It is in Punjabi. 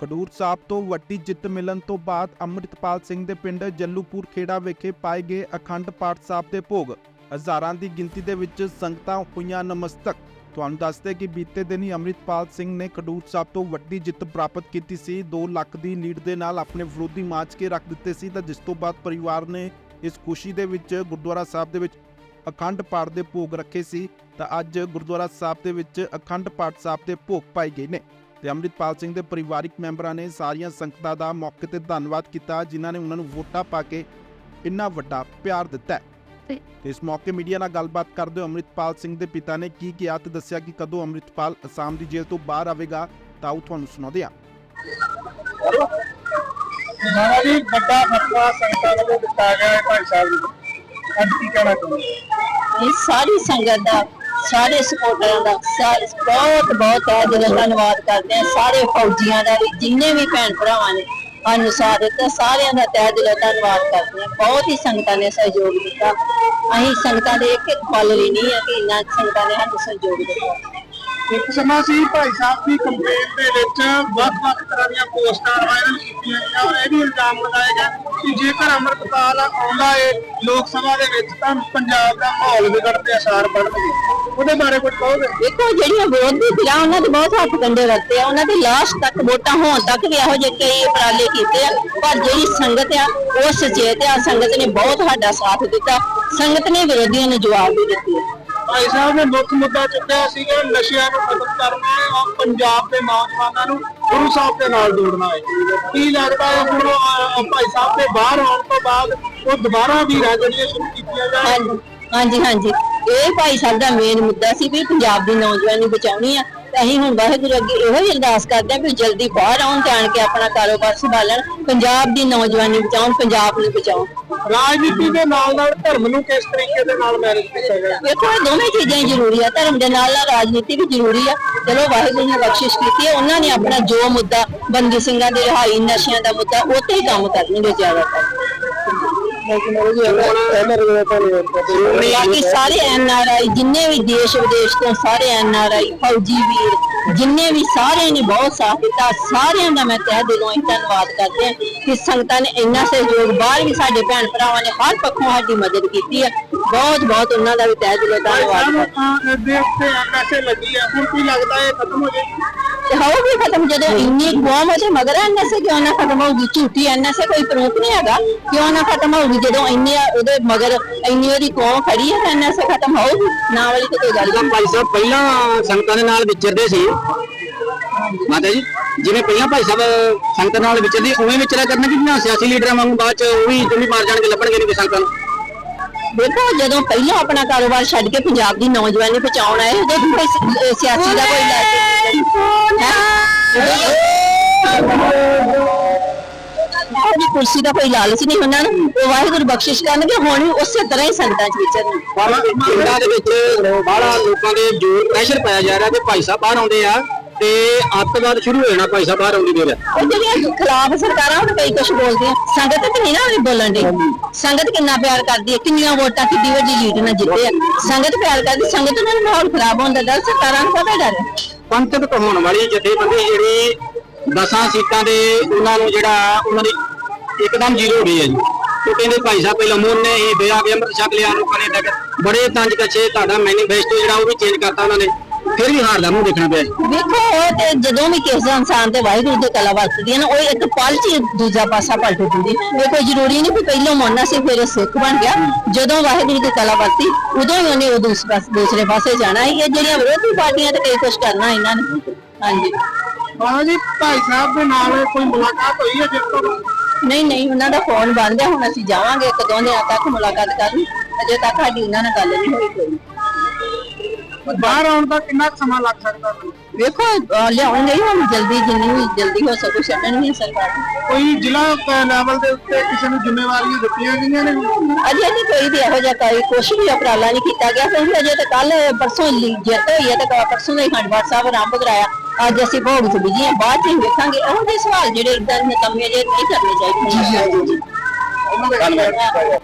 ਖਡੂਰ ਸਾਹਿਬ ਤੋਂ ਵੱਡੀ ਜਿੱਤ ਮਿਲਣ ਤੋਂ ਬਾਅਦ ਅੰਮ੍ਰਿਤਪਾਲ ਸਿੰਘ ਦੇ ਪਿੰਡ ਜੱਲੂਪੁਰ ਖੇੜਾ ਵਿਖੇ ਪਾਏ ਗਏ ਅਖੰਡ ਪਾਠ ਸਾਹਿਬ ਦੇ ਭੋਗ। ਹਜ਼ਾਰਾਂ ਦੀ ਗਿਣਤੀ ਦੇ ਵਿੱਚ ਸੰਗਤਾਂ ਹੋਈਆਂ ਨਮਸਤਕ। ਤੁਹਾਨੂੰ ਦੱਸਦੇ ਕਿ ਬੀਤੇ ਦਿਨ ਹੀ ਅੰਮ੍ਰਿਤਪਾਲ ਸਿੰਘ ਨੇ ਖਡੂਰ ਸਾਹਿਬ ਤੋਂ ਵੱਡੀ ਜਿੱਤ ਪ੍ਰਾਪਤ ਕੀਤੀ ਸੀ। 2 ਲੱਖ ਦੀ ਲੀਡ ਦੇ ਨਾਲ ਆਪਣੇ ਵਿਰੋਧੀ ਮਾਚ ਕੇ ਰੱਖ ਦਿੱਤੇ ਸੀ ਤਾਂ ਜਿਸ ਤੋਂ ਬਾਅਦ ਪਰਿਵਾਰ ਨੇ ਇਸ ਖੁਸ਼ੀ ਦੇ ਵਿੱਚ ਗੁਰਦੁਆਰਾ ਸਾਹਿਬ ਦੇ ਵਿੱਚ ਅਖੰਡ ਪਾਠ ਦੇ ਭੋਗ ਰੱਖੇ ਸੀ ਤਾਂ ਅੱਜ ਗੁਰਦੁਆਰਾ ਸਾਹਿਬ ਦੇ ਵਿੱਚ ਅਖੰਡ ਪਾਠ ਸਾਹਿਬ ਦੇ ਭੋਗ ਪਾਏ ਗਏ ਨੇ। ਤੇ ਅੰਮ੍ਰਿਤਪਾਲ ਸਿੰਘ ਦੇ ਪਰਿਵਾਰਿਕ ਮੈਂਬਰਾਂ ਨੇ ਸਾਰੀਆਂ ਸੰਗਤਾਂ ਦਾ ਮੌਕੇ ਤੇ ਧੰਨਵਾਦ ਕੀਤਾ ਜਿਨ੍ਹਾਂ ਨੇ ਉਹਨਾਂ ਨੂੰ ਵੋਟਾਂ ਪਾ ਕੇ ਇੰਨਾ ਵੱਡਾ ਪਿਆਰ ਦਿੱਤਾ ਹੈ। ਤੇ ਇਸ ਮੌਕੇ ਮੀਡੀਆ ਨਾਲ ਗੱਲਬਾਤ ਕਰਦੇ ਹੋਏ ਅੰਮ੍ਰਿਤਪਾਲ ਸਿੰਘ ਦੇ ਪਿਤਾ ਨੇ ਕੀ ਕਿਹਾ ਤੇ ਦੱਸਿਆ ਕਿ ਕਦੋਂ ਅੰਮ੍ਰਿਤਪਾਲ ਅਸਾਮ ਦੀ ਜੇਲ੍ਹ ਤੋਂ ਬਾਹਰ ਆਵੇਗਾ ਤਾਂ ਉਹ ਤੁਹਾਨੂੰ ਸੁਣਾਉਂਦੇ ਹਾਂ ਮਾਰਾ ਜੀ ਵੱਡਾ ਫਤਵਾ ਸੰਗਤਾਂ ਵੱਲੋਂ ਦਿੱਤਾ ਗਿਆ ਹੈ ਭਾਈ ਸਾਹਿਬ ਜੀ ਅੱਜ ਕੀ ਕਹਿਣਾ ਚਾਹੁੰਦੇ ਇਹ ਸਾਰੀ ਸੰਗਤ ਦਾ ਸਾਰੇ ਸਪੋਰਟਰਾਂ ਦਾ ਬਹੁਤ ਬਹੁਤ ਹੈ ਦਿਲੋਂ ਧੰਨਵਾਦ ਕਰਦੇ ਹਾਂ, ਸਾਰੇ ਫੌਜੀਆਂ ਦਾ ਵੀ, ਜਿੰਨੇ ਵੀ ਭੈਣ ਭਰਾਵਾਂ ਨੇ ਸਾਨੂੰ ਸਾਥ ਦਿੱਤਾ, ਸਾਰਿਆਂ ਦਾ ਤਹਿ ਦਿਲੋਂ ਧੰਨਵਾਦ ਕਰਦੇ ਹਾਂ। ਬਹੁਤ ਹੀ ਸੰਗਤਾਂ ਨੇ ਸਹਿਯੋਗ ਦਿੱਤਾ। ਅਸੀਂ ਸੰਗਤਾਂ ਦੇ ਇੱਕ ਇੱਕ ਫਲ ਲਈ ਨਹੀਂ ਹੈ ਕਿ ਇੰਨਾ ਸੰਗਤਾਂ ਨੇ ਸਾਨੂੰ ਸਹਿਯੋਗ ਦਿੱਤਾ। ਇੱਕ ਸਮਾਂ ਸੀ ਭਾਈ ਸਾਹਿਬ ਦੀ ਕੰਪੇਨ ਦੇ ਵਿੱਚ ਵੱਖ-ਵੱਖ ਤਰ੍ਹਾਂ ਦੀਆਂ ਪੋਸਟਾਂ ਵਾਇਰਲ ਕੀਤੀਆਂ ਗਈਆਂ ਔਰ ਇਹ ਵੀ ਇਲਜ਼ਾਮ ਲਗਾਏ ਗਏ ਕਿ ਜੇਕਰ ਅੰਮ੍ਰਿਤਪਾਲ ਆਉਂਦਾ ਏ ਲੋਕ ਸਭਾ ਦੇ ਵਿੱਚ ਤਾਂ ਪੰਜਾਬ ਦਾ ਮਾਹੌਲ ਵਿਗੜਨ ਦੇ ਅਸਾਰ ਬਣਨਗੇ ਉਹਦੇ ਬਾਰੇ ਕੁਝ ਕਹੋਗੇ? ਦੇਖੋ, ਜਿਹੜੀਆਂ ਵਿਰੋਧੀ ਧਿਰਾਂ, ਉਹਨਾਂ ਦੇ ਬਹੁਤ ਹੱਥ ਕੰਡੇ ਵਰਤੇ ਆ। ਉਹਨਾਂ ਦੇ ਲਾਸਟ ਤੱਕ ਵੋਟਾਂ ਹੋਣ ਤੱਕ ਵੀ ਇਹੋ ਜਿਹੇ ਕਈ ਉਪਰਾਲੇ ਕੀਤੇ ਆ। ਪਰ ਜਿਹੜੀ ਸੰਗਤ ਆ, ਉਹ ਸੁਚੇਤ ਆ। ਸੰਗਤ ਨੇ ਬਹੁਤ ਸਾਡਾ ਸਾਥ ਦਿੱਤਾ। ਸੰਗਤ ਨੇ ਵਿਰੋਧੀਆਂ ਨੂੰ ਜਵਾਬ ਵੀ ਦਿੱਤੇ। ਭਾਈ ਸਾਹਿਬ ਨੇ ਮੁੱਖ ਮੁੱਦਾ ਚੁੱਕਿਆ ਸੀਗਾ ਨਸ਼ਿਆਂ ਨੂੰ ਖਤਮ ਕਰਨਾ ਹੈ ਔਰ ਪੰਜਾਬ ਦੇ ਨੌਜਵਾਨਾਂ ਨੂੰ ਗੁਰੂ ਸਾਹਿਬ ਦੇ ਨਾਲ ਜੋੜਨਾ ਹੈ। ਕੀ ਲੱਗਦਾ ਹੈ ਹੁਣ ਅਹ, ਭਾਈ ਸਾਹਿਬ ਦੇ ਬਾਹਰ ਆਉਣ ਤੋਂ ਬਾਅਦ ਉਹ ਦੁਬਾਰਾ ਵੀ ਜਿਹੜੀਆਂ ਸ਼ੁਰੂ ਕੀਤੀਆਂ ਜਾਣ ਹਾਂਜੀ ਹਾਂਜੀ। ਹਾਂਜੀ ਇਹ ਭਾਈ ਸਾਹਿਬ ਦਾ ਮੇਨ ਮੁੱਦਾ ਸੀ ਵੀ ਪੰਜਾਬ ਦੀ ਨੌਜਵਾਨੀ ਬਚਾਉਣੀ ਆ। ਅਸੀਂ ਹੁਣ ਵਾਹਿਗੁਰੂ ਅੱਗੇ ਇਹੋ ਹੀ ਅਰਦਾਸ ਕਰਦੇ ਆ ਵੀ ਜਲਦੀ ਬਾਹਰ ਆਉਣ ਤੇ ਆਣ ਕੇ ਆਪਣਾ ਕਾਰੋਬਾਰ ਸੰਭਾਲਣ ਪੰਜਾਬ ਦੀ ਨੌਜਵਾਨੀ ਬਚਾਉਣ ਪੰਜਾਬ ਨੂੰ ਬਚਾਉਣ। ਰਾਜਨੀਤੀ ਦੇ ਨਾਲ ਨਾਲ ਧਰਮ ਨੂੰ ਕਿਸ ਤਰੀਕੇ ਦੇ ਨਾਲ ਮੈਨੇਜ ਕੀਤਾ ਗਿਆ? ਵੇਖੋ ਇਹ ਦੋਵੇਂ ਚੀਜ਼ਾਂ ਹੀ ਜ਼ਰੂਰੀ ਆ। ਧਰਮ ਦੇ ਨਾਲ ਨਾਲ ਰਾਜਨੀਤੀ ਵੀ ਜ਼ਰੂਰੀ ਆ। ਚਲੋ ਵਾਹਿਗੁਰੂ ਨੇ ਬਖਸ਼ਿਸ਼ ਕੀਤੀ ਹੈ। ਉਹਨਾਂ ਨੇ ਆਪਣਾ ਜੋ ਮੁੱਦਾ ਬੰਦੀ ਸਿੰਘਾਂ ਦੀ ਰਿਹਾਈ ਨਸ਼ਿਆਂ ਦਾ ਮੁੱਦਾ ਉੱਤੇ ਹੀ ਕੰਮ ਕਰਨਗੇ ਜ਼ਿਆਦਾਤਰ। ਬਾਕੀ ਸਾਰੇ ਐਨ ਆਰ ਆਈ ਜਿੰਨੇ ਵੀ ਦੇਸ਼ ਵਿਦੇਸ਼ ਤੋਂ ਸਾਰੇ ਐਨ ਆਰ ਆਈ ਫੌਜੀ ਵੀਰ ਜਿੰਨੇ ਵੀ ਸਾਰਿਆਂ ਨੇ ਬਹੁਤ ਸਾਥ ਦਿੱਤਾ ਸਾਰਿਆਂ ਦਾ ਮੈਂ ਤਹਿ ਦਿਲੋਂ ਹੀ ਧੰਨਵਾਦ ਕਰਦੇ ਹਾਂ ਕਿ ਸੰਗਤਾਂ ਨੇ ਇੰਨਾ ਸਹਿਯੋਗ ਬਾਹਰ ਵੀ ਸਾਡੇ ਭੈਣ ਭਰਾਵਾਂ ਨੇ ਹਰ ਪੱਖੋਂ ਸਾਡੀ ਮਦਦ ਕੀਤੀ ਹੈ। ਬਹੁਤ ਬਹੁਤ ਉਹਨਾਂ ਦਾ ਵੀ ਤਹਿ ਦਿਲੋਂ ਧੰਨਵਾਦ ਸਾਹਿਬ ਕਰਦੇ ਅਹ, ਦੇਸ਼ ਤੇ ਐਮਐਸਏ ਲੱਗੀ ਹੈ ਹੁਣ ਕੀ ਲੱਗਦਾ ਹੈ ਖਤਮ ਹੋ ਜਾਏਗੀ? ਤੇ ਹੋਊਗੀ ਖਤਮ ਜਦੋਂ ਇੰਨੀ ਉਹਦੇ ਮਗਰ ਐਨਐਸਏ ਕਿਉਂ ਨਾ ਖਤਮ ਹੋਊਗੀ? ਝੂਠੀ ਐਨਐਸਏ ਕੋਈ ਪ੍ਰੂਫ ਨਹੀਂ ਹੈਗਾ। ਕਿਉਂ ਨਾ ਖਤਮ ਹੋਊਗੀ? ਜਦੋਂ ਇੰਨੀ ਉਹਦੇ ਮਗਰ ਇੰਨੀ ਉਹਦੀ ਕੌਮ ਖੜੀ ਹੈ ਤਾਂ ਐਨਐਸਏ ਖਤਮ ਹੋਊਗੀ? ਨਾ ਵਾਲੀ ਤਾਂ ਕੋਈ ਗੱਲ ਨਹੀਂ। ਭਾਈ ਸਾਹਿਬ ਪਹਿਲਾਂ ਸੰਗਤਾਂ ਦੇ ਨਾਲ ਵਿਚਰਦੇ ਸੀ। ਮਾਤਾ ਜੀ ਜਿਵੇਂ ਪਹਿਲਾਂ ਭਾਈ ਸਾਹਿਬ ਸੰਗਤਾਂ ਨਾਲ ਵਿਚਰਦੇ ਉਵੇਂ ਵਿਚਰਿਆ ਕਰਨਾ ਕਿ ਨਾ? ਸਿਆਸੀ ਲੀਡਰਾਂ ਵਾਂਗੂ ਬਾਅਦ ਚ ਉਹ ਵੀ ਚੁੰਨੀ ਮਾਰ ਜਾਣਗੇ ਲੱਭਣਗੇ ਨਹੀਂ ਸੰਗਤਾਂ ਨੂੰ? ਦੇਖੋ ਜਦੋਂ ਪਹਿਲਾਂ ਆਪਣਾ ਕਾਰੋਬਾਰ ਛੱਡ ਕੇ ਪੰਜਾਬ ਦੀ ਨੌਜਵਾਨੀ ਬਚਾਉਣ ਆਏ ਉਦੋਂ ਕੋਈ ਸ- ਸਿਆਸੀ ਦਾ ਕੋਈ ਲੈ ਕੁਰਸੀ ਦਾ ਕੋਈ ਲਾਲਚ ਨਹੀਂ ਉਹਨਾਂ ਨੂੰ। ਉਹ ਵਾਹਿਗੁਰੂ ਬਖਸ਼ਿਸ਼ ਕਰਨਗੇ ਹੁਣ ਵੀ ਉਸੇ ਤਰ੍ਹਾਂ ਹੀ ਸੰਗਤਾਂ ਚ ਵਿਚਰਨ। ਪਿੰਡਾਂ ਦੇ ਵਿੱਚ ਬਾਹਲਾ ਲੋਕਾਂ ਦੇ ਜੋਰ ਪ੍ਰੈਸ਼ਰ ਪਾਇਆ ਜਾ ਰਿਹਾ ਕਿ ਭਾਈ ਸਾਹਿਬ ਬਾਹਰ ਆਉਂਦੇ ਆ ਤੇ ਅੱਤਵਾਦ ਸ਼ੁਰੂ ਹੋ ਜਾਣਾ ਭਾਈ ਸਾਹਿਬ ਬਾਹਰ ਆਉਂਦੀ ਦੇਰ। ਉਹ ਜਿਹੜੀਆਂ ਖਿਲਾਫ ਸਰਕਾਰਾਂ ਹੁਣ ਕਈ ਕੁਝ ਬੋਲਦੀਆਂ ਸੰਗਤ ਤੇ ਨਹੀਂ ਨਾ ਉਹਦੀ ਬੋਲਣ ਦੀ ਸੰਗਤ ਕਿੰਨਾ ਪਿਆਰ ਕਰਦੀ ਹੈ ਕਿੰਨੀਆਂ ਵੋਟਾਂ ਕਿੱਡੀ ਵੱਡੀ ਲੀਡ ਨਾਲ ਜਿੱਤੇ ਆ। ਸੰਗਤ ਪਿਆਰ ਕਰਦੀ ਸੰਗਤ ਨਾਲ ਮਾਹੌਲ ਖਰਾਬ ਹੋਣ ਦਾ ਡਰ ਸਰਕਾਰਾਂ ਨੂੰ ਕਾਹਦਾ ਡਰ? ਪੰਥਕ ਹੋਣ ਵਾਲੀ ਜਥੇਬੰਦੀ ਜਿਹੜੀ ਦਸਾਂ ਸੀਟਾਂ ਦੇ ਉਹਨਾਂ ਨੂੰ ਜਿਹੜਾ ਉਹਨਾਂ ਦੀ ਇੱਕਦਮ ਜ਼ੀਰੋ ਹੋ ਗਈ ਹੈ ਜੀ। ਉਹ ਕਹਿੰਦੇ ਭਾਈ ਸਾਹਿਬ, ਪਹਿਲਾਂ ਮੋਨੇ ਹੀ ਬਿਆ ਕੇ ਅੰਮ੍ਰਿਤ ਛਕ ਲਿਆ, ਲੋਕਾਂ ਨੇ ਤੱਕ ਬੜੇ ਤੰਜ ਕੱਚੇ ਤੁਹਾਡਾ ਮੈਨੀਫੈਸਟੋ ਜਿਹੜਾ ਉਹ ਵੀ ਚੇਂਜ ਕਰਤਾ ਉਹਨਾਂ ਨੇ। ਫਿਰ ਵੀ ਹਾਰ ਦਾ ਮੂੰਹ ਦੇਖਣਾ ਪਿਆ ਜੀ। ਵੇਖੋ ਉਹ ਤੇ ਜਦੋਂ ਵੀ ਕਿਸੇ ਇਨਸਾਨ ਤੇ ਵਾਹਿਗੁਰੂ ਦੀ ਕਲਾ ਵਰਤਦੀ ਹੈ ਨਾ ਉਹ ਇੱਕ ਪਲ ਚ ਹੀ ਦੂਜਾ ਪਾਸਾ ਪਲਟ ਦਿੰਦੀ ਇਹ ਕੋਈ ਜ਼ਰੂਰੀ ਨਹੀਂ ਕਿ ਪਹਿਲਾਂ ਮੋਨਾ ਸੀ ਫਿਰ ਇਹ ਸਿੱਖ ਬਣ ਗਿਆ। ਜਦੋਂ ਵਾਹਿਗੁਰੂ ਦੀ ਕਲਾ ਵਰਤੀ ਉਦੋਂ ਹੀ ਉਹਨੇ ਉਹ ਦੂਸਰੇ ਪਾਸੇ ਦੂਸਰੇ ਪਾਸੇ ਜਾਣਾ ਹੈ। ਇਹ ਜਿਹੜੀਆਂ ਵਿਰੋਧੀ ਪਾਰਟੀਆਂ ਤੇ ਕਈ ਕੁਝ ਕਰਨਾ ਇਹਨਾਂ ਨੇ। ਹਾਂਜੀ। ਹਾਂ ਜੀ ਭਾਈ ਸਾਹਿਬ ਦੇ ਨਾਲ ਕੋਈ ਮੁਲਾਕਾਤ ਹੋਈ ਹੈ ਜਿਸ ਤੋਂ? ਨਹੀਂ ਨਹੀਂ ਉਹਨਾਂ ਦਾ ਫੋਨ ਬੰਦ ਹੈ ਹੁਣ ਅਸੀਂ ਜਾਵਾਂਗੇ ਇੱਕ ਦੋ ਦਿਨਾਂ ਤੱਕ ਮੁਲਾਕਾਤ ਕਰਨ। ਅਜੇ ਤੱਕ ਸਾਡੀ ਉਹਨਾਂ ਨਾਲ ਗੱਲ ਨਹੀਂ ਹੋਈ ਕੋਈ। ਬਾਹਰ ਆਉਣ ਦਾ ਕਿੰਨਾ ਕੁ ਸਮਾਂ ਲੱਗ ਸਕਦਾ ਹੈ ਵੇਖੋ ਅਹ ਲਿਆਉਣਗੇ ਹੀ ਹੁਣ ਜਲਦੀ ਜਿੰਨੀ ਵੀ ਜਲਦੀ ਹੋ ਸਕੇ ਛੱਡਣਗੇ ਸਰਕਾਰ ਕੋਈ ਜ਼ਿਲ੍ਹਾ ਲੈਵਲ ਦੇ ਉੱਤੇ ਕਿਸੇ ਨੂੰ ਜ਼ਿੰਮੇਵਾਰੀਆਂ ਦਿੱਤੀਆਂ ਗਈਆਂ ਨੇ? ਅਜੇ ਨਹੀਂ ਕੋਈ ਵੀ ਇਹੋ ਜਿਹਾ ਕੋਈ ਕੁਛ ਵੀ ਉਪਰਾਲਾ ਨਹੀਂ ਕੀਤਾ ਗਿਆ। ਕਿਉਂਕਿ ਅਜੇ ਤਾਂ ਕੱਲ ਪਰਸੋਂ ਲਈ ਜਿੱਤ ਹੋਈ ਹੈ ਤੇ ਕੱਲ੍ਹ ਪਰਸੋਂ ਦਾ ਹੀ ਖੰਡਵਾਰ ਸਾਹਿਬ ਆਰੰਭ ਕਰਾਇਆ। ਅੱਜ ਅਸੀਂ ਭੋਗ ਚ ਬਿਜ਼ੀ ਹਾਂ ਬਾਅਦ ਚ ਹੀ ਵੇਖਾਂਗੇ। ਇਹੋ ਜਿਹੇ ਸਵਾਲ ਜਿਹੜੇ ਇਦਾਂ ਨਕਮੇ ਜਿਹੇ ਨਹੀਂ ਕਰਨੇ ਚਾਹੀਦੇ। ਧੰਨਵਾਦ।